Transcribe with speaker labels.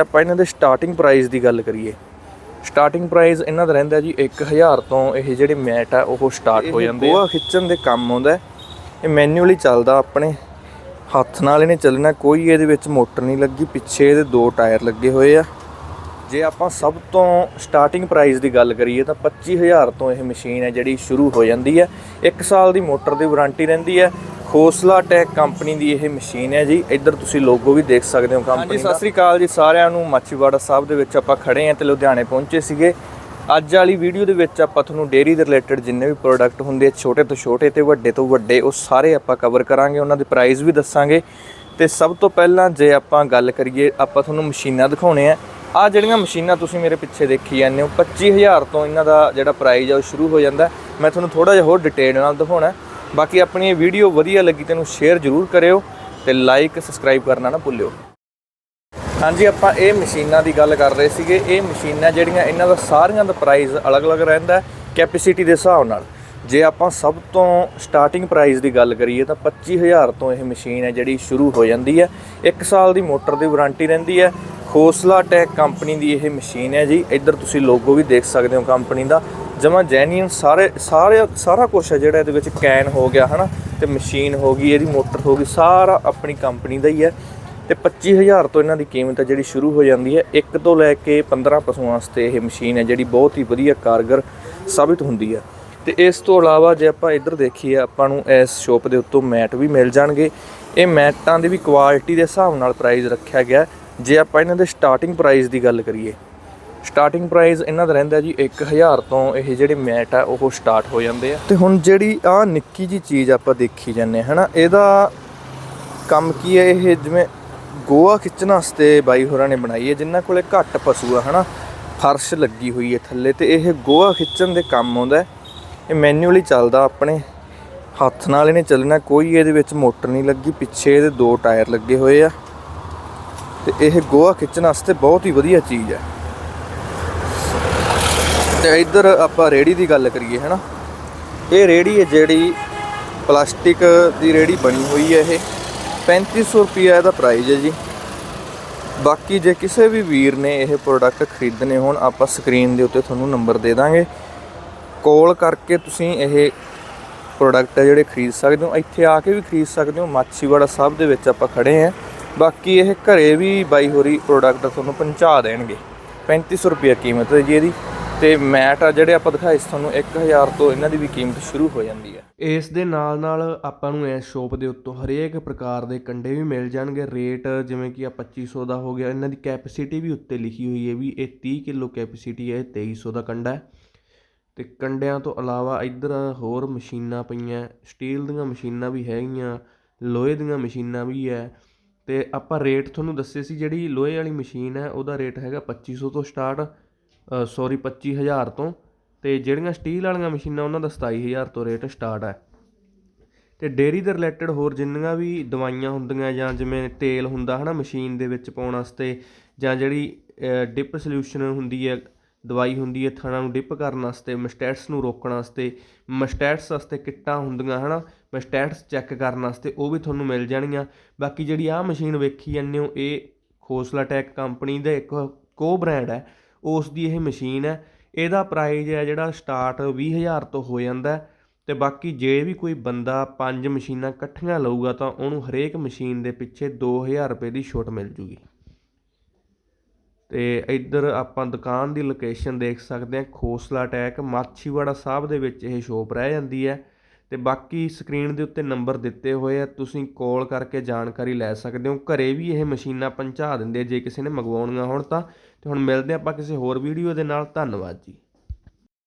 Speaker 1: ਆਪਾਂ ਇਹਨਾਂ ਦੇ ਸਟਾਰਟਿੰਗ ਪ੍ਰਾਈਸ ਦੀ ਗੱਲ ਕਰੀਏ। ਸਟਾਰਟਿੰਗ ਪ੍ਰਾਈਸ ਇਹਨਾਂ ਦਾ ਰਹਿੰਦਾ ਜੀ 1000 ਤੋਂ ਇਹ ਜਿਹੜੇ ਮੈਟ ਆ ਉਹ ਸਟਾਰਟ ਹੋ ਜਾਂਦੇ ਆ। ਗੋਆ ਖਿੱਚਣ ਦੇ ਕੰਮ ਆਉਂਦਾ। ਇਹ ਮੈਨੂਅਲੀ ਚੱਲਦਾ ਆਪਣੇ ਹੱਥ ਨਾਲ ਇਹਨੇ ਚੱਲਣਾ ਕੋਈ ਇਹਦੇ ਵਿੱਚ ਮੋਟਰ ਨਹੀਂ ਲੱਗੀ ਪਿੱਛੇ ਇਹਦੇ ਦੋ ਟਾਇਰ ਲੱਗੇ ਹੋਏ ਆ। ਜੇ ਆਪਾਂ ਸਭ ਤੋਂ ਸਟਾਰਟਿੰਗ ਪ੍ਰਾਈਸ ਦੀ ਗੱਲ ਕਰੀਏ ਤਾਂ 25000 ਤੋਂ ਇਹ ਮਸ਼ੀਨ ਹੈ ਜਿਹੜੀ ਸ਼ੁਰੂ ਹੋ ਜਾਂਦੀ ਹੈ। 1 ਸਾਲ ਦੀ ਮੋਟਰ ਦੀ ਵਾਰੰਟੀ ਰਹਿੰਦੀ ਹੈ। ਖੋਸਲਾ ਟੈਕ ਕੰਪਨੀ ਦੀ ਇਹ ਮਸ਼ੀਨ ਹੈ ਜੀ। ਇੱਧਰ ਤੁਸੀਂ ਲੋਗੋ ਵੀ ਦੇਖ ਸਕਦੇ ਹੋ ਕੰਪਨੀ ਦਾ। ਸਤਿ ਸ੍ਰੀ ਅਕਾਲ ਜੀ ਸਾਰਿਆਂ ਨੂੰ। ਮਾਚੀਵਾੜਾ ਸਾਹਿਬ ਦੇ ਵਿੱਚ ਆਪਾਂ ਖੜੇ ਹਾਂ ਤੇ ਲੁਧਿਆਣੇ ਪਹੁੰਚੇ ਸੀਗੇ। ਅੱਜ ਵਾਲੀ ਵੀਡੀਓ ਦੇ ਵਿੱਚ ਆਪਾਂ ਤੁਹਾਨੂੰ ਡੇਅਰੀ ਦੇ ਰਿਲੇਟਡ ਜਿੰਨੇ ਵੀ ਪ੍ਰੋਡਕਟ ਹੁੰਦੇ ਆ ਛੋਟੇ ਤੋਂ ਛੋਟੇ ਤੇ ਵੱਡੇ ਤੋਂ ਵੱਡੇ ਉਹ ਸਾਰੇ ਆਪਾਂ ਕਵਰ ਕਰਾਂਗੇ। ਉਹਨਾਂ ਦੇ ਪ੍ਰਾਈਸ ਵੀ ਦੱਸਾਂਗੇ। ਤੇ ਸਭ ਤੋਂ ਪਹਿਲਾਂ ਜੇ ਆਪਾਂ ਗੱਲ ਕਰੀਏ ਆਪਾਂ ਤੁਹਾਨੂੰ ਮਸ਼ੀਨਾਂ ਦਿਖਾਉਣੇ ਆ। ਆ ਜਿਹੜੀਆਂ ਮਸ਼ੀਨਾਂ ਤੁਸੀਂ ਮੇਰੇ ਪਿੱਛੇ ਦੇਖੀ ਜਾਂਦੇ ਹੋ 25000 ਤੋਂ ਇਹਨਾਂ ਦਾ ਜਿਹੜਾ ਪ੍ਰਾਈਸ ਆ ਉਹ ਸ਼ੁਰੂ ਹੋ ਜਾਂਦਾ। ਮੈਂ ਤੁਹਾਨੂੰ ਥੋੜਾ ਜਿਹਾ ਹੋਰ ਡਿਟੇਲ ਨਾਲ ਦਿਖਾਉਣਾ। ਬਾਕੀ ਆਪਣੀ ਇਹ ਵੀਡੀਓ ਵਧੀਆ ਲੱਗੀ ਤੈਨੂੰ ਸ਼ੇਅਰ ਜ਼ਰੂਰ ਕਰਿਓ ਤੇ ਲਾਈਕ ਸਬਸਕ੍ਰਾਈਬ ਕਰਨਾ ਨਾ ਭੁੱਲਿਓ। ਹਾਂਜੀ, ਆਪਾਂ ਇਹ ਮਸ਼ੀਨਾਂ ਦੀ ਗੱਲ ਕਰ ਰਹੇ ਸੀਗੇ। ਇਹ ਮਸ਼ੀਨਾਂ ਜਿਹੜੀਆਂ, ਇਹਨਾਂ ਦਾ ਸਾਰੀਆਂ ਦਾ ਪ੍ਰਾਈਸ ਅਲੱਗ-ਅਲੱਗ ਰਹਿੰਦਾ ਕੈਪੈਸਿਟੀ ਦੇ ਹਿਸਾਬ ਨਾਲ। ਜੇ ਆਪਾਂ ਸਭ ਤੋਂ ਸਟਾਰਟਿੰਗ ਪ੍ਰਾਈਸ ਦੀ ਗੱਲ ਕਰੀਏ ਤਾਂ 25000 ਤੋਂ ਇਹ ਮਸ਼ੀਨ ਹੈ ਜਿਹੜੀ ਸ਼ੁਰੂ ਹੋ ਜਾਂਦੀ ਹੈ। 1 ਸਾਲ ਦੀ ਮੋਟਰ ਦੀ ਵਾਰੰਟੀ ਰਹਿੰਦੀ ਹੈ। ਖੋਸਲਾ ਟੈਕ ਕੰਪਨੀ ਦੀ ਇਹ ਮਸ਼ੀਨ ਹੈ ਜੀ। ਇੱਧਰ ਤੁਸੀਂ ਲੋਗੋ ਵੀ ਦੇਖ ਸਕਦੇ ਹੋ ਕੰਪਨੀ ਦਾ। ਜਮਾ ਜੈਨੀਅਨ ਸਾਰੇ ਸਾਰੇ, ਸਾਰਾ ਕੁਝ ਹੈ ਜਿਹੜਾ ਇਹਦੇ ਵਿੱਚ ਕੈਨ ਹੋ ਗਿਆ, ਹਨਾ? ਤੇ ਮਸ਼ੀਨ ਹੋ ਗਈ, ਇਹਦੀ ਮੋਟਰ ਹੋ ਗਈ, ਸਾਰਾ ਆਪਣੀ ਕੰਪਨੀ ਦਾ ਹੀ ਹੈ। ਤੇ 25000 ਤੋਂ ਇਹਨਾਂ ਦੀ ਕੀਮਤ ਹੈ ਜਿਹੜੀ ਸ਼ੁਰੂ ਹੋ ਜਾਂਦੀ ਹੈ। ਇੱਕ ਤੋਂ ਲੈ ਕੇ 15 ਪਸ਼ੂਆਂ ਵਾਸਤੇ ਇਹ ਮਸ਼ੀਨ ਹੈ ਜਿਹੜੀ ਬਹੁਤ ਹੀ ਵਧੀਆ ਕਾਰਗਰ ਸਾਬਿਤ ਹੁੰਦੀ ਹੈ। ਤੇ ਇਸ ਤੋਂ ਇਲਾਵਾ ਜੇ ਆਪਾਂ ਇੱਧਰ ਦੇਖੀਏ, ਆਪਾਂ ਨੂੰ ਇਸ ਸ਼ੋਪ ਦੇ ਉੱਤੋਂ ਮੈਟ ਵੀ ਮਿਲ ਜਾਣਗੇ। ਇਹ ਮੈਟਾਂ ਦੀ ਵੀ ਕੁਆਲਿਟੀ ਦੇ ਹਿਸਾਬ ਨਾਲ ਪ੍ਰਾਈਸ ਰੱਖਿਆ ਗਿਆ। ਜੇ ਆਪਾਂ ਇਹਨਾਂ ਦੇ ਸਟਾਰਟਿੰਗ ਪ੍ਰਾਈਸ ਦੀ ਗੱਲ ਕਰੀਏ ਸਟਾਰਟਿੰਗ ਪ੍ਰਾਈਸ ਇਹਨਾਂ ਦਾ ਰਹਿੰਦਾ ਜੀ 1000 ਤੋਂ ਇਹ ਜਿਹੜੇ ਮੈਟ ਆ, ਉਹ ਸਟਾਰਟ ਹੋ ਜਾਂਦੇ ਆ। ਤੇ ਹੁਣ ਜਿਹੜੀ ਆ ਨਿੱਕੀ ਜੀ ਚੀਜ਼ ਆਪਾਂ ਦੇਖੀ ਜਾਂਦੇ ਹਾਂ ਹਨਾ? ਇਹਦਾ ਕੰਮ ਕੀ ਹੈ ਇਹ ਜਿਵੇਂ ਗੋਆ ਖਿੱਚਣ ਵਾਸਤੇ ਬਾਈ ਹੋਰਾਂ ਨੇ ਬਣਾਈ ਹੈ ਜਿਨ੍ਹਾਂ ਕੋਲੇ ਘੱਟ ਪਸ਼ੂ ਆ, ਹਨਾ? ਫਰਸ਼ ਲੱਗੀ ਹੋਈ ਹੈ ਥੱਲੇ ਤੇ ਇਹ ਗੋਆ ਖਿੱਚਣ ਦੇ ਕੰਮ ਆਉਂਦਾ। ਇਹ ਮੈਨੂਅਲੀ ਚੱਲਦਾ ਆਪਣੇ। ਹੱਥ ਨਾਲ ਇਹਨੇ ਚੱਲਣਾ, ਕੋਈ ਇਹਦੇ ਵਿੱਚ ਮੋਟਰ ਨਹੀਂ ਲੱਗੀ, ਪਿੱਛੇ ਇਹਦੇ ਦੋ ਟਾਇਰ ਲੱਗੇ ਹੋਏ ਆ। ਤੇ ਇਹ ਗੋਆ ਖਿੱਚਣ ਵਾਸਤੇ ਬਹੁਤ ਹੀ ਵਧੀਆ ਚੀਜ਼ ਹੈ ਤੇ ਇੱਧਰ ਆਪਾਂ ਰੇੜੀ ਦੀ ਗੱਲ ਕਰੀਏ, ਹਨਾ? ਇਹ ਰੇੜੀ ਹੈ ਜਿਹੜੀ ਪਲਾਸਟਿਕ ਦੀ ਰੇੜੀ ਬਣੀ ਹੋਈ ਹੈ ਇਹ। 3500 ਰੁਪਿਆ ਇਹਦਾ ਪ੍ਰਾਈਸ ਹੈ ਜੀ। ਬਾਕੀ ਜੇ ਕਿਸੇ ਵੀ ਵੀਰ ਨੇ ਇਹ ਪ੍ਰੋਡਕਟ ਖਰੀਦਣੇ ਹੋਣ, ਆਪਾਂ ਸਕਰੀਨ ਦੇ ਉੱਤੇ ਤੁਹਾਨੂੰ ਨੰਬਰ ਦੇ ਦਾਂਗੇ। ਕਾਲ ਕਰਕੇ ਤੁਸੀਂ ਇਹ ਪ੍ਰੋਡਕਟ ਜਿਹੜੇ ਖਰੀਦ ਸਕਦੇ ਹੋ। ਇੱਥੇ ਆ ਕੇ ਵੀ ਖਰੀਦ ਸਕਦੇ ਹੋ। ਮਾਛੀਵਾੜਾ ਸਾਹਿਬ ਦੇ ਵਿੱਚ ਆਪਾਂ ਖੜੇ ਆਂ ਬਾਕੀ ਇਹ ਘਰੇ ਵੀ ਬਾਈ ਹੋਰੀ ਪ੍ਰੋਡਕਟ ਤੁਹਾਨੂੰ ਪਹੁੰਚਾ ਦੇਣਗੇ। 3500 ਰੁਪਏ ਕੀਮਤ ਹੈ ਜੀ ਇਹਦੀ। ਤੇ ਮੈਟ ਆ ਜਿਹੜੇ ਆਪਾਂ ਦਿਖਾਏ ਸੀ ਤੁਹਾਨੂੰ 1000 ਤੋਂ ਇਹਨਾਂ ਦੀ ਵੀ ਕੀਮਤ ਸ਼ੁਰੂ ਹੋ ਜਾਂਦੀ ਹੈ।
Speaker 2: ਇਸ ਦੇ ਨਾਲ ਨਾਲ ਆਪਾਂ ਨੂੰ ਇਸ ਸ਼ੋਪ ਦੇ ਉੱਤੋਂ ਹਰੇਕ ਪ੍ਰਕਾਰ ਦੇ ਕੰਡੇ ਵੀ ਮਿਲ ਜਾਣਗੇ। ਰੇਟ ਜਿਵੇਂ ਕਿ ਆ 2500 ਦਾ ਹੋ ਗਿਆ, ਇਹਨਾਂ ਦੀ ਕੈਪੈਸਿਟੀ ਵੀ ਉੱਤੇ ਲਿਖੀ ਹੋਈ ਹੈ ਵੀ ਇਹ 30 ਕਿਲੋ ਕੈਪੈਸਿਟੀ ਹੈ, ਇਹ 2300 ਦਾ ਕੰਡਾ ਹੈ। ਤੇ ਕੰਡਿਆਂ ਤੋਂ ਇਲਾਵਾ ਇੱਧਰ ਹੋਰ ਮਸ਼ੀਨਾਂ ਪਈਆਂ, ਸਟੀਲ ਦੀਆਂ ਮਸ਼ੀਨਾਂ ਵੀ ਹੈਗੀਆਂ, ਲੋਹੇ ਦੀਆਂ ਮਸ਼ੀਨਾਂ ਵੀ ਹੈ। ਤੇ ਆਪਾਂ ਰੇਟ ਤੁਹਾਨੂੰ ਦੱਸੇ ਸੀ, ਜਿਹੜੀ ਲੋਹੇ ਵਾਲੀ ਮਸ਼ੀਨ ਹੈ, ਉਹਦਾ ਰੇਟ ਹੈਗਾ 2500 ਤੋਂ ਸਟਾਰਟ ਸੌਰੀ 25000 ਤੋਂ ਤੇ ਜਿਹੜੀਆਂ ਸਟੀਲ ਵਾਲੀਆਂ ਮਸ਼ੀਨਾਂ ਉਹਨਾਂ ਦਾ 27000 ਤੋਂ ਰੇਟ ਸਟਾਰਟ ਹੈ। ਤੇ ਡੇਰੀ ਦੇ ਰਿਲੇਟਡ ਹੋਰ ਜਿੰਨੀਆਂ ਵੀ ਦਵਾਈਆਂ ਹੁੰਦੀਆਂ ਜਾਂ ਜਿਵੇਂ ਤੇਲ ਹੁੰਦਾ ਹਨਾ ਮਸ਼ੀਨ ਦੇ ਵਿੱਚ ਪਾਉਣ ਵਾਸਤੇ ਜਾਂ ਜਿਹੜੀ ਡਿਪ ਸੋਲੂਸ਼ਨ ਹੁੰਦੀ ਹੈ, ਦਵਾਈ ਹੁੰਦੀ ਹੈ, ਥਣਾ ਨੂੰ ਡਿਪ ਕਰਨ ਵਾਸਤੇ ਮਸਟੈਟਸ ਨੂੰ ਰੋਕਣ ਵਾਸਤੇ ਮਸਟੈਟਸ ਵਾਸਤੇ ਕਿੱਟਾਂ ਹੁੰਦੀਆਂ ਹਨਾ ਮਸਟੈਟਸ ਚੈੱਕ ਕਰਨ ਵਾਸਤੇ ਉਹ ਵੀ ਤੁਹਾਨੂੰ ਮਿਲ ਜਾਣਗੀਆਂ ਬਾਕੀ ਜਿਹੜੀ ਆਹ ਮਸ਼ੀਨ ਵੇਖੀ ਜਾਂਦੇ ਹੋ, ਇਹ ਖੋਸਲਾ ਟੈਕ ਕੰਪਨੀ ਦਾ ਇੱਕ ਕੋ ਬ੍ਰਾਂਡ ਹੈ। ਉਸ ਦੀ ਇਹ ਮਸ਼ੀਨ ਹੈ, ਇਹਦਾ ਪ੍ਰਾਈਜ਼ ਹੈ ਜਿਹੜਾ ਸਟਾਰਟ 20000 ਤੋਂ ਹੋ ਜਾਂਦਾ ਹੈ ਤੇ ਬਾਕੀ ਜੇ ਵੀ ਕੋਈ ਬੰਦਾ ਪੰਜ ਮਸ਼ੀਨਾਂ ਇਕੱਠੀਆਂ ਲਊਗਾ ਤਾਂ ਉਹਨੂੰ ਹਰੇਕ ਮਸ਼ੀਨ ਦੇ ਪਿੱਛੇ 2000 ਰੁਪਏ ਦੀ ਛੋਟ ਮਿਲ ਜੂਗੀ। ਤੇ ਇੱਧਰ ਆਪਾਂ ਦੁਕਾਨ ਦੀ ਲੋਕੇਸ਼ਨ ਦੇਖ ਸਕਦੇ ਹਾਂ, ਖੋਸਲਾ ਟੈਕ, ਮਾਛੀਵਾੜਾ ਸਾਹਿਬ ਦੇ ਵਿੱਚ ਇਹ ਸ਼ੋਪ ਰਹਿ ਜਾਂਦੀ ਹੈ ਤੇ ਬਾਕੀ ਸਕਰੀਨ ਦੇ ਉੱਤੇ ਨੰਬਰ ਦਿੱਤੇ ਹੋਏ ਆ, ਤੁਸੀਂ ਕਾਲ ਕਰਕੇ ਜਾਣਕਾਰੀ ਲੈ ਸਕਦੇ ਹੋ। ਘਰੇ ਵੀ ਇਹ ਮਸ਼ੀਨਾਂ ਪਹੁੰਚਾ ਦਿੰਦੇ ਜੇ ਕਿਸੇ ਨੇ ਮੰਗਵਾਉਣੀਆਂ ਹੋਣ ਤਾਂ ਹੁਣ ਮਿਲਦੇ ਆਪਾਂ ਕਿਸੇ ਹੋਰ ਵੀਡੀਓ ਦੇ ਨਾਲ ਧੰਨਵਾਦ ਜੀ।